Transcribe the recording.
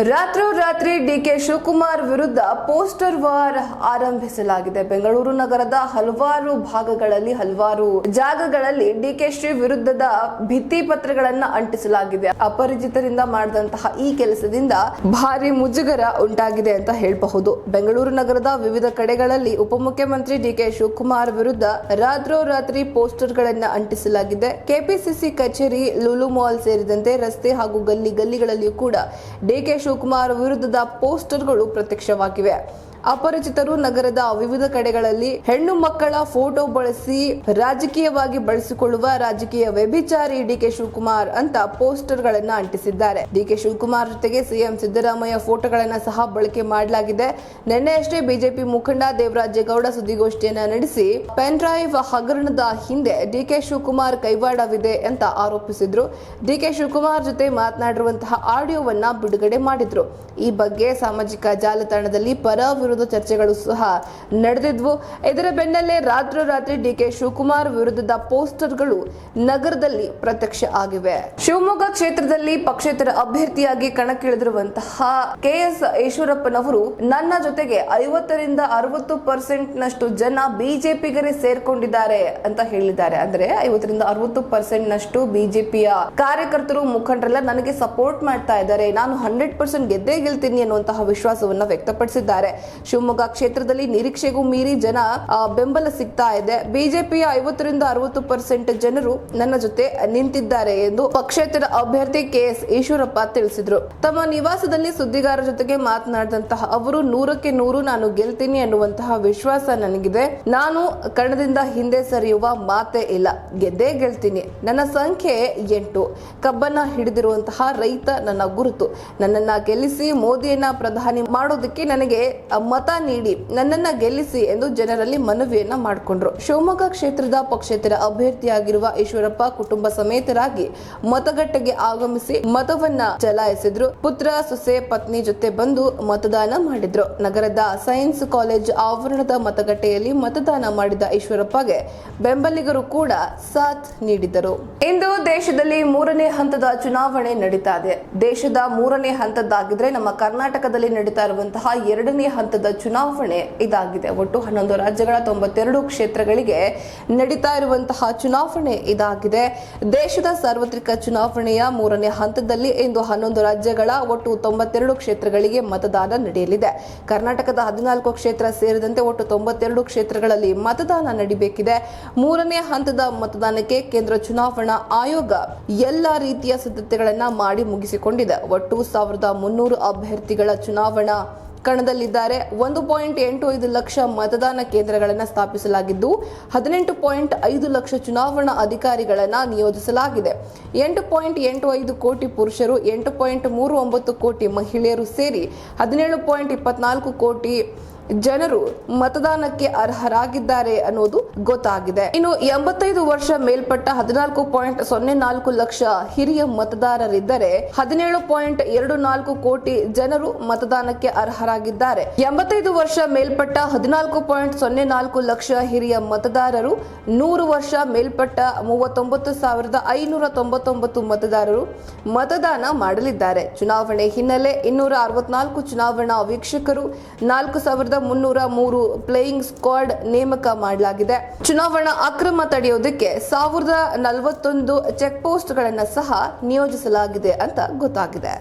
ರಾತ್ರೋರಾತ್ರಿ ಡಿಕೆ ಶಿವಕುಮಾರ್ ವಿರುದ್ಧ poster war ಆರಂಭಿಸಲಾಗಿದೆ. ಬೆಂಗಳೂರು ನಗರದ ಹಲವಾರು ಭಾಗಗಳಲ್ಲಿ, ಹಲವಾರು ಜಾಗಗಳಲ್ಲಿ ಡಿಕೆ ಶ್ರೀ ವಿರುದ್ಧದ ಭಿತ್ತಿ ಪತ್ರಗಳನ್ನ ಅಂಟಿಸಲಾಗಿದೆ. ಅಪರಿಚಿತರಿಂದ ಮಾಡಿದಂತಹ ಈ ಕೆಲಸದಿಂದ ಭಾರಿ ಮುಜುಗರ ಉಂಟಾಗಿದೆ ಅಂತ ಹೇಳಬಹುದು. ಬೆಂಗಳೂರು ನಗರದ ವಿವಿಧ ಕಡೆಗಳಲ್ಲಿ ಉಪಮುಖ್ಯಮಂತ್ರಿ ಡಿಕೆ ಶಿವಕುಮಾರ್ ವಿರುದ್ಧ ರಾತ್ರೋರಾತ್ರಿ ಪೋಸ್ಟರ್ಗಳನ್ನ ಅಂಟಿಸಲಾಗಿದೆ. ಕೆಪಿಸಿಸಿ ಕಚೇರಿ, ಲುಲು ಮಾಲ್ ಸೇರಿದಂತೆ ರಸ್ತೆ ಹಾಗೂ ಗಲ್ಲಿ ಗಲ್ಲಿಗಳಲ್ಲಿಯೂ ಕೂಡ ಡಿಕೆ ಶಿವಕುಮಾರ್ ವಿರುದ್ಧದ ಪೋಸ್ಟರ್ಗಳು ಪ್ರತ್ಯಕ್ಷವಾಗಿವೆ. ಅಪರಿಚಿತರು ನಗರದ ವಿವಿಧ ಕಡೆಗಳಲ್ಲಿ ಹೆಣ್ಣು ಮಕ್ಕಳ ಫೋಟೋ ಬಳಸಿ ರಾಜಕೀಯವಾಗಿ ಬಳಸಿಕೊಳ್ಳುವ ರಾಜಕೀಯ ವ್ಯಭಿಚಾರಿ ಡಿಕೆ ಶಿವಕುಮಾರ್ ಅಂತ ಪೋಸ್ಟರ್ ಗಳನ್ನ ಅಂಟಿಸಿದ್ದಾರೆ ಡಿಕೆ ಶಿವಕುಮಾರ್ ಜೊತೆಗೆ ಸಿಎಂ ಸಿದ್ದರಾಮಯ್ಯ ಫೋಟೋಗಳನ್ನ ಸಹ ಬಳಕೆ ಮಾಡಲಾಗಿದೆ. ನಿನ್ನೆಯಷ್ಟೇ ಬಿಜೆಪಿ ಮುಖಂಡ ದೇವರಾಜೇಗೌಡ ಸುದ್ದಿಗೋಷ್ಠಿಯನ್ನ ನಡೆಸಿ ಪೆನ್ ಡ್ರೈವ್ ಹಗರಣದ ಹಿಂದೆ ಡಿಕೆ ಶಿವಕುಮಾರ್ ಕೈವಾಡವಿದೆ ಅಂತ ಆರೋಪಿಸಿದ್ರು. ಡಿಕೆ ಶಿವಕುಮಾರ್ ಜೊತೆ ಮಾತನಾಡಿರುವಂತಹ ಆಡಿಯೋವನ್ನ ಬಿಡುಗಡೆ ಮಾಡಿದ್ರು. ಈ ಬಗ್ಗೆ ಸಾಮಾಜಿಕ ಜಾಲತಾಣದಲ್ಲಿ ಪರ ಚರ್ಚೆಗಳು ಸಹ ನಡೆದಿದ್ವು. ಇದರ ಬೆನ್ನಲ್ಲೇ ರಾತ್ರೋರಾತ್ರಿ ಡಿಕೆ ಶಿವಕುಮಾರ್ ವಿರುದ್ಧದ ಪೋಸ್ಟರ್ಗಳು ನಗರದಲ್ಲಿ ಪ್ರತ್ಯಕ್ಷ ಆಗಿವೆ. ಶಿವಮೊಗ್ಗ ಕ್ಷೇತ್ರದಲ್ಲಿ ಪಕ್ಷೇತರ ಅಭ್ಯರ್ಥಿಯಾಗಿ ಕಣಕ್ಕಿಳಿದಿರುವಂತಹ ಕೆಎಸ್ ಈಶ್ವರಪ್ಪನವರು ನನ್ನ ಜೊತೆಗೆ ಐವತ್ತರಿಂದ ಅರವತ್ತು ಪರ್ಸೆಂಟ್ ನಷ್ಟು ಜನ ಬಿಜೆಪಿಗರೇ ಸೇರ್ಕೊಂಡಿದ್ದಾರೆ ಅಂತ ಹೇಳಿದ್ದಾರೆ. ಅಂದ್ರೆ ಐವತ್ತರಿಂದ ಅರವತ್ತು ಪರ್ಸೆಂಟ್ ನಷ್ಟು ಬಿಜೆಪಿಯ ಕಾರ್ಯಕರ್ತರು, ಮುಖಂಡರೆಲ್ಲ ನನಗೆ ಸಪೋರ್ಟ್ ಮಾಡ್ತಾ ಇದ್ದಾರೆ. ನಾನು ಹಂಡ್ರೆಡ್ ಪರ್ಸೆಂಟ್ ಗೆದ್ದೇ ಗೆಲ್ತೀನಿ ಅನ್ನುವಂತಹ ವಿಶ್ವಾಸವನ್ನ ವ್ಯಕ್ತಪಡಿಸಿದ್ದಾರೆ. ಶಿವಮೊಗ್ಗ ಕ್ಷೇತ್ರದಲ್ಲಿ ನಿರೀಕ್ಷೆಗೂ ಮೀರಿ ಜನ ಬೆಂಬಲ ಸಿಗ್ತಾ ಇದೆ. ಬಿಜೆಪಿಯ ಐವತ್ತರಿಂದ ಅರವತ್ತು ಪರ್ಸೆಂಟ್ ಜನರು ನನ್ನ ಜೊತೆ ನಿಂತಿದ್ದಾರೆ ಎಂದು ಪಕ್ಷೇತರ ಅಭ್ಯರ್ಥಿ ಕೆಎಸ್ ಈಶ್ವರಪ್ಪ ತಿಳಿಸಿದ್ರು. ತಮ್ಮ ನಿವಾಸದಲ್ಲಿ ಸುದ್ದಿಗಾರರ ಜೊತೆಗೆ ಮಾತನಾಡಿದಂತಹ ಅವರು, ನೂರಕ್ಕೆ ನೂರು ನಾನು ಗೆಲ್ತೀನಿ ಅನ್ನುವಂತಹ ವಿಶ್ವಾಸ ನನಗಿದೆ. ನಾನು ಕಣದಿಂದ ಹಿಂದೆ ಸರಿಯುವ ಮಾತೇ ಇಲ್ಲ. ಗೆದ್ದೇ ಗೆಲ್ತೀನಿ. ನನ್ನ ಸಂಖ್ಯೆ ಎಂಟು. ಕಬ್ಬನ್ನ ಹಿಡಿದಿರುವಂತಹ ರೈತ ನನ್ನ ಗುರುತು. ನನ್ನನ್ನ ಗೆಲ್ಲಿಸಿ ಮೋದಿಯನ್ನ ಪ್ರಧಾನಿ ಮಾಡೋದಕ್ಕೆ ನನಗೆ ಮತ ನೀಡಿ ನನ್ನನ್ನ ಗೆಲ್ಲಿಸಿ ಎಂದು ಜನರಲ್ಲಿ ಮನವಿಯನ್ನ ಮಾಡಿಕೊಂಡ್ರು. ಶಿವಮೊಗ್ಗ ಕ್ಷೇತ್ರದ ಪಕ್ಷೇತರ ಅಭ್ಯರ್ಥಿಯಾಗಿರುವ ಈಶ್ವರಪ್ಪ ಕುಟುಂಬ ಸಮೇತರಾಗಿ ಮತಗಟ್ಟೆಗೆ ಆಗಮಿಸಿ ಮತವನ್ನ ಚಲಾಯಿಸಿದ್ರು. ಪುತ್ರ, ಸೊಸೆ, ಪತ್ನಿ ಜೊತೆ ಬಂದು ಮತದಾನ ಮಾಡಿದ್ರು. ನಗರದ ಸೈನ್ಸ್ ಕಾಲೇಜ್ ಆವರಣದ ಮತಗಟ್ಟೆಯಲ್ಲಿ ಮತದಾನ ಮಾಡಿದ ಈಶ್ವರಪ್ಪಗೆ ಬೆಂಬಲಿಗರು ಕೂಡ ಸಾಥ್ ನೀಡಿದರು. ಇಂದು ದೇಶದಲ್ಲಿ ಮೂರನೇ ಹಂತದ ಚುನಾವಣೆ ನಡೀತಾ ಇದೆ. ದೇಶದ ಮೂರನೇ ಹಂತದ್ದಾಗಿದ್ರೆ ನಮ್ಮ ಕರ್ನಾಟಕದಲ್ಲಿ ನಡೀತಾ ಇರುವಂತಹ ಎರಡನೇ ಹಂತದ ಚುನಾವಣೆ ಇದಾಗಿದೆ ಒಟ್ಟು ಹನ್ನೊಂದು ರಾಜ್ಯಗಳ ತೊಂಬತ್ತೆರಡು ಕ್ಷೇತ್ರಗಳಿಗೆ ನಡೀತಾ ಇರುವಂತಹ ಚುನಾವಣೆ ಇದಾಗಿದೆ ದೇಶದ ಸಾರ್ವತ್ರಿಕ ಚುನಾವಣೆಯ ಮೂರನೇ ಹಂತದಲ್ಲಿ ಇಂದು ಹನ್ನೊಂದು ರಾಜ್ಯಗಳ ಒಟ್ಟು ತೊಂಬತ್ತೆರಡು ಕ್ಷೇತ್ರಗಳಿಗೆ ಮತದಾನ ನಡೆಯಲಿದೆ ಕರ್ನಾಟಕದ ಹದಿನಾಲ್ಕು ಕ್ಷೇತ್ರ ಸೇರಿದಂತೆ ಒಟ್ಟು ತೊಂಬತ್ತೆರಡು ಕ್ಷೇತ್ರಗಳಲ್ಲಿ ಮತದಾನ ನಡೀಬೇಕಿದೆ ಮೂರನೇ ಹಂತದ ಮತದಾನಕ್ಕೆ ಕೇಂದ್ರ ಚುನಾವಣಾ ಆಯೋಗ ಎಲ್ಲ ರೀತಿಯ ಸಿದ್ಧತೆಗಳನ್ನು ಮಾಡಿ ಮುಗಿಸಿಕೊಂಡಿದೆ ಒಟ್ಟು ಸಾವಿರದ ಮುನ್ನೂರು ಅಭ್ಯರ್ಥಿಗಳ ಚುನಾವಣಾ ಕಣದಲ್ಲಿದ್ದಾರೆ. ಒಂದು ಪಾಯಿಂಟ್ ಎಂಟು ಐದು ಲಕ್ಷ ಮತದಾನ ಕೇಂದ್ರಗಳನ್ನು ಸ್ಥಾಪಿಸಲಾಗಿದ್ದು, ಹದಿನೆಂಟು ಪಾಯಿಂಟ್ ಐದು ಲಕ್ಷ ಚುನಾವಣಾ ಅಧಿಕಾರಿಗಳನ್ನು ನಿಯೋಜಿಸಲಾಗಿದೆ. ಎಂಟು ಪಾಯಿಂಟ್ ಎಂಟು ಐದು ಕೋಟಿ ಪುರುಷರು, ಎಂಟು ಪಾಯಿಂಟ್ ಮೂರು ಒಂಬತ್ತು ಕೋಟಿ ಮಹಿಳೆಯರು ಸೇರಿ ಹದಿನೇಳು ಪಾಯಿಂಟ್ ಇಪ್ಪತ್ನಾಲ್ಕು ಕೋಟಿ ಜನರು ಮತದಾನಕ್ಕೆ ಅರ್ಹರಾಗಿದ್ದಾರೆ ಅನ್ನೋದು ಗೊತ್ತಾಗಿದೆ. ಇನ್ನು ಎಂಬತ್ತೈದು ವರ್ಷ ಮೇಲ್ಪಟ್ಟ ಹದಿನಾಲ್ಕು ಪಾಯಿಂಟ್ ಸೊನ್ನೆ ನಾಲ್ಕು ಲಕ್ಷ ಹಿರಿಯ ಮತದಾರರಿದ್ದರೆ ಹದಿನೇಳು ಪಾಯಿಂಟ್ ಎರಡು ನಾಲ್ಕು ಕೋಟಿ ಜನರು ಮತದಾನಕ್ಕೆ ಅರ್ಹರಾಗಿದ್ದಾರೆ. ಎಂಬತ್ತೈದು ವರ್ಷ ಮೇಲ್ಪಟ್ಟ ಹದಿನಾಲ್ಕು ಪಾಯಿಂಟ್ ಸೊನ್ನೆ ನಾಲ್ಕು ಲಕ್ಷ ಹಿರಿಯ ಮತದಾರರು, ನೂರು ವರ್ಷ ಮೇಲ್ಪಟ್ಟ ಮೂವತ್ತೊಂಬತ್ತು ಸಾವಿರದ ಐನೂರ ತೊಂಬತ್ತೊಂಬತ್ತು ಮತದಾರರು ಮತದಾನ ಮಾಡಲಿದ್ದಾರೆ. ಚುನಾವಣೆ ಹಿನ್ನೆಲೆ ಇನ್ನೂರ ಅರವತ್ನಾಲ್ಕು ಚುನಾವಣಾ ವೀಕ್ಷಕರು, ನಾಲ್ಕು ಮುನ್ನೂರ ಮೂರು ಪ್ಲೇಯಿಂಗ್ ಸ್ಕ್ವಾಡ್ ನೇಮಕ ಮಾಡಲಾಗಿದೆ. ಚುನಾವಣಾ ಅಕ್ರಮ ತಡೆಯೋದಕ್ಕೆ ಸಾವಿರದ ನಲವತ್ತೊಂದು ಚೆಕ್ ಪೋಸ್ಟ್ಗಳನ್ನು ಸಹ ನಿಯೋಜಿಸಲಾಗಿದೆ ಅಂತ ಗೊತ್ತಾಗಿದೆ.